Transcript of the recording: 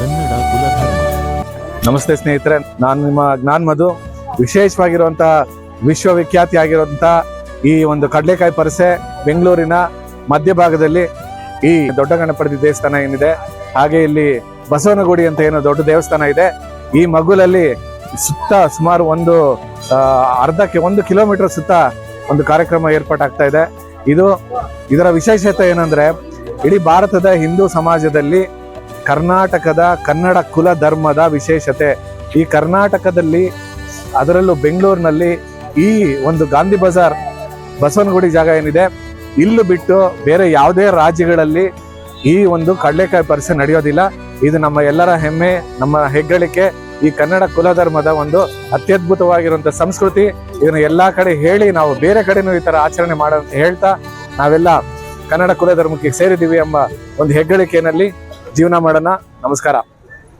ಕನ್ನಡ ಕುಲಧರ್ಮ. ನಮಸ್ತೆ ಸ್ನೇಹಿತರೆ, ನಾನು ನಿಮ್ಮ ಜ್ಞಾನ್ ಮಧು. ವಿಶೇಷವಾಗಿರುವಂತಹ ವಿಶ್ವವಿಖ್ಯಾತಿ ಆಗಿರುವಂತಹ ಈ ಒಂದು ಕಡಲೆಕಾಯಿ ಪರಸೆ ಬೆಂಗಳೂರಿನ ಮಧ್ಯಭಾಗದಲ್ಲಿ ಈ ದೊಡ್ಡ ಗಣಪತಿ ದೇವಸ್ಥಾನ ಏನಿದೆ, ಹಾಗೆ ಇಲ್ಲಿ ಬಸವನಗುಡಿ ಅಂತ ಏನೋ ದೊಡ್ಡ ದೇವಸ್ಥಾನ ಇದೆ. ಈ ಮಗುಲಲ್ಲಿ ಸುತ್ತ ಸುಮಾರು ಒಂದು ಅರ್ಧಕ್ಕೆ ಒಂದು ಕಿಲೋಮೀಟರ್ ಸುತ್ತ ಒಂದು ಕಾರ್ಯಕ್ರಮ ಏರ್ಪಾಟಾಗ್ತಾ ಇದೆ. ಇದು ಇದರ ವಿಶೇಷತೆ ಏನಂದ್ರೆ, ಇಡೀ ಭಾರತದ ಹಿಂದೂ ಸಮಾಜದಲ್ಲಿ ಕರ್ನಾಟಕದ ಕನ್ನಡ ಕುಲ ಧರ್ಮದ ವಿಶೇಷತೆ. ಈ ಕರ್ನಾಟಕದಲ್ಲಿ, ಅದರಲ್ಲೂ ಬೆಂಗಳೂರಿನಲ್ಲಿ ಈ ಒಂದು ಗಾಂಧಿ ಬಜಾರ್, ಬಸವನಗುಡಿ ಜಾಗ ಏನಿದೆ, ಇಲ್ಲೂ ಬಿಟ್ಟು ಬೇರೆ ಯಾವುದೇ ರಾಜ್ಯಗಳಲ್ಲಿ ಈ ಒಂದು ಕಡಲೆಕಾಯಿ ಪರಿಸೆ ನಡೆಯೋದಿಲ್ಲ. ಇದು ನಮ್ಮ ಎಲ್ಲರ ಹೆಮ್ಮೆ, ನಮ್ಮ ಹೆಗ್ಗಳಿಕೆ. ಈ ಕನ್ನಡ ಕುಲಧರ್ಮದ ಒಂದು ಅತ್ಯದ್ಭುತವಾಗಿರುವಂತ ಸಂಸ್ಕೃತಿ. ಇದನ್ನು ಎಲ್ಲ ಕಡೆ ಹೇಳಿ, ನಾವು ಬೇರೆ ಕಡೆನೂ ಈ ತರ ಆಚರಣೆ ಮಾಡೋ, ಹೇಳ್ತಾ, ನಾವೆಲ್ಲ ಕನ್ನಡ ಕುಲಧರ್ಮಕ್ಕೆ ಸೇರಿದ್ದೀವಿ ಎಂಬ ಒಂದು ಹೆಗ್ಗಳಿಕೆಯಲ್ಲಿ ಜೀವನ ಮಾಡೋಣ. ನಮಸ್ಕಾರ.